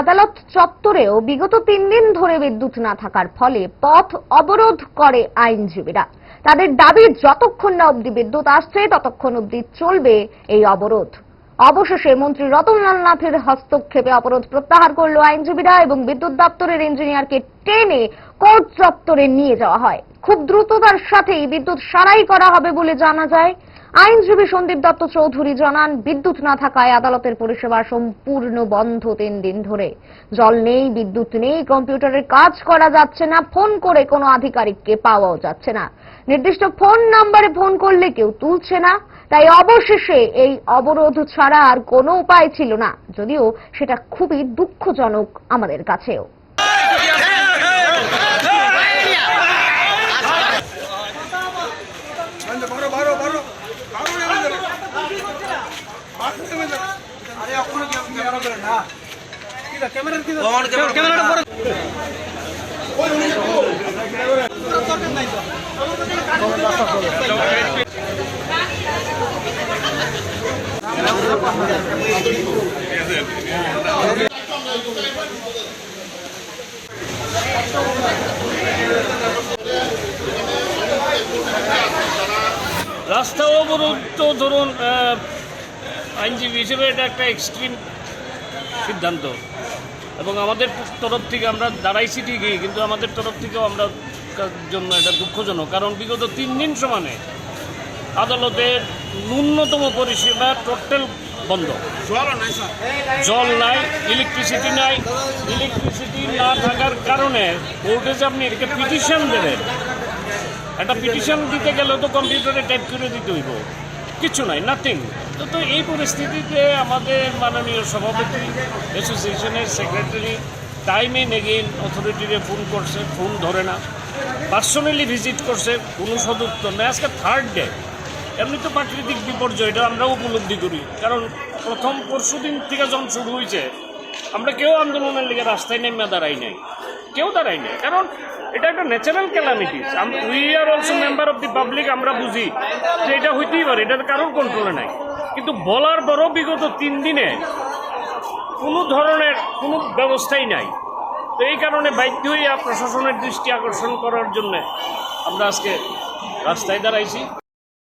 আদালত চত্বরেও বিগত তিন দিন ধরে বিদ্যুৎ না থাকার ফলে পথ অবরোধ করে আইনজীবীরা। তাদের দাবি, যতক্ষণ না অবধি বিদ্যুৎ আসছে, ততক্ষণ অবধি চলবে এই অবরোধ। অবশেষে মন্ত্রী রতনলাল নাথের হস্তক্ষেপে অবরোধ প্রত্যাহার করল আইনজীবীরা এবং বিদ্যুৎ দপ্তরের ইঞ্জিনিয়ারকে টেনে কোর্ট চত্বরে নিয়ে যাওয়া হয়। খুব দ্রুততার সাথেই বিদ্যুৎ সারাই করা হবে বলে জানা যায়। আইনজীবী সন্দীপ দত্ত চৌধুরী জানান, বিদ্যুৎ না থাকায় আদালতের পরিষেবা সম্পূর্ণ বন্ধ তিন দিন ধরে। জল নেই, বিদ্যুৎ নেই, কম্পিউটারের কাজ করা যাচ্ছে না, ফোন করে কোনো আধিকারিককে পাওয়াও যাচ্ছে না। নির্দিষ্ট ফোন নাম্বারে ফোন করলে কেউ তুলছে না, তাই অবশেষে এই অবরোধ ছাড়া আর কোনো উপায় ছিল না, যদিও সেটা খুবই দুঃখজনক আমাদের কাছেও। রাস্তা অবরোধ তো ধরুন আহ, আইনজীবী হিসেবে এটা একটা এক্সট্রিম সিদ্ধান্ত। এবং আমাদের তরফ থেকে আমরা দাঁড়াইছি ঠিকই, কিন্তু আমাদের তরফ থেকেও আমরা জন্য এটা দুঃখজনক। কারণ বিগত তিন দিন সমানে আদালতের ন্যূনতম পরিষেবা টোটাল বন্ধ। জল নাই ইলেকট্রিসিটি নাই ইলেকট্রিসিটি না থাকার কারণে কোর্টে যে আপনি একটা পিটিশন দেবেন, একটা পিটিশন দিতে গেলেও তো কম্পিউটারে টাইপ করে দিতে হইব। কিছু নাই নাথিং তো এই পরিস্থিতিতে আমাদের মাননীয় সভাপতি অ্যাসোসিয়েশনের সেক্রেটারি টাইম এন এগেইন অথরিটিরে ফোন করছে ফোন ধরে না। পার্সোনালি ভিজিট করছে, কোনো সদুত্তর নেই। আজকে থার্ড ডে এমনি তো প্রাকৃতিক বিপর্যয় এটা আমরাও উপলব্ধি করি। কারণ প্রথম পরশু দিন থেকে যখন শুরু হয়েছে, আমরা কেউ আন্দোলনের লিগে রাস্তায় নেমে দাঁড়াই নাই। কেউ দাঁড়াই নাই। কারণ এটা একটা natural calamities we are also member of the public আমরা বুঝি যে এটা হইতেই পারে এটা কারোর কন্ট্রোলে নাই। কিন্তু বলার পরও বিগত তিন দিনে কোনো ধরনের কোনো ব্যবস্থাই নাই। তো এই কারণে বাধ্য হইয়া প্রশাসনের দৃষ্টি আকর্ষণ করার জন্য আমরা আজকে রাস্তায় দাঁড়াইছি।